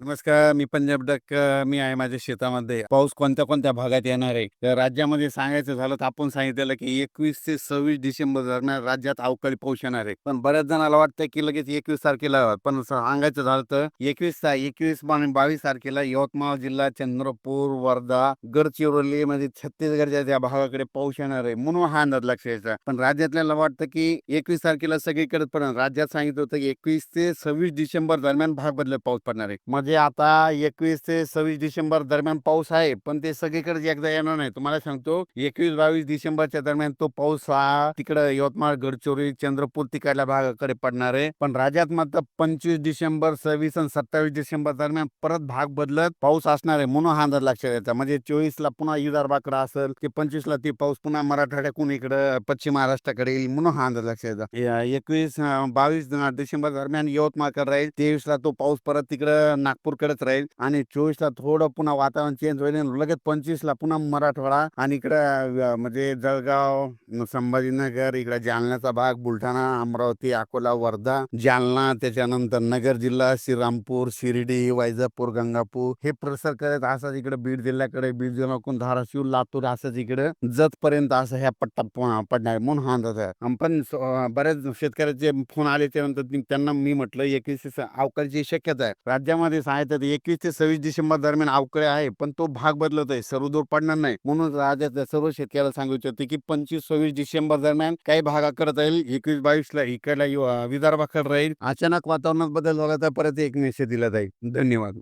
नमस्कार मी पंजाब डक मी आहे माझ्या शेतामध्ये. पाऊस कोणत्या कोणत्या भागात येणार आहे? तर राज्यामध्ये सांगायचं झालं तर आपण सांगितलेलं की एकवीस ते सव्वीस डिसेंबर दरम्यान राज्यात अवकाळी पाऊस येणार आहे. पण बऱ्याच जणाला वाटतं की लगेच एकवीस तारखेला पण सांगायचं झालं तर एकवीस एकवीस आणि बावीस तारखेला यवतमाळ जिल्हा चंद्रपूर वर्धा गडचिरोली म्हणजे छत्तीसगडच्या त्या भागाकडे पाऊस येणार आहे म्हणून हा अंदाज लक्ष यायचा. पण राज्यातल्याला वाटतं की एकवीस तारखेला सगळीकडे पण राज्यात सांगितलं होतं की एकवीस ते सव्वीस डिसेंबर दरम्यान भाग बदल पाऊस पडणार आहे. म्हणजे आता एकवीस ते सव्वीस डिसेंबर दरम्यान पाऊस आहे पण ते सगळीकडे एकदा येणार नाही. तुम्हाला सांगतो एकवीस बावीस डिसेंबरच्या दरम्यान तो पाऊस हा तिकडं यवतमाळ गडचिरोली चंद्रपूर तिकडल्या भागाकडे पडणार आहे. पण राज्यात मात्र पंचवीस डिसेंबर सव्वीस आणि सत्तावीस डिसेंबर दरम्यान परत भाग बदलत पाऊस असणार आहे म्हणून हा अंदाज लक्षात येतात म्हणजे चोवीस ला पुन्हा विदर्भाकडे असेल की पंचवीस ला ती पाऊस पुन्हा मराठवाड्याकडून इकडं पश्चिम महाराष्ट्राकडे येईल म्हणून हा अंदाज लक्षात येतात एकवीस बावीस डिसेंबर दरम्यान यवतमाळकडे राहील तेवीस ला तो पाऊस परत तिकडं नागपूरकडेच राहील. आणि चोवीसला थोडं पुन्हा वातावरण चेंज होईल लगेच पंचवीसला पुन्हा मराठवाडा आणि इकडं म्हणजे जळगाव संभाजीनगर इकडे जालन्याचा भाग बुलढाणा अमरावती अकोला वर्धा जालना त्याच्यानंतर नगर जिल्हा श्रीरामपूर शिर्डी वैजापूर गंगापूर हे प्रसार करत असंच इकडे बीड जिल्ह्याकडे बीड जिल्ह्याकडून धाराशिव लातूर असंच इकडे जतपर्यंत असं ह्या पट्टा पडणार म्हणून हा अंदाज आहे. पण बऱ्याच शेतकऱ्याचे फोन आले त्यानंतर त्यांना मी म्हटलं एकवीस अवकाळीची शक्यता आहे राज्यामध्ये सांगितलं एकवीस ते सव्वीस डिसेंबर दरम्यान अवकाळी आहे पण तो भाग बदलत आहे. सर्वदूर पडणार नाही. म्हणून राज्याच्या सर्व शेतकऱ्याला सांगू इच्छितो की पंचवीस सव्वीस डिसेंबर दरम्यान काही भागाकडे राहील एकवीस बावीस ला इकडला विदर्भाकडे राहील. अचानक वातावरणात बदल झाला तर परत एक मेसेज दिला जाईल. धन्यवाद.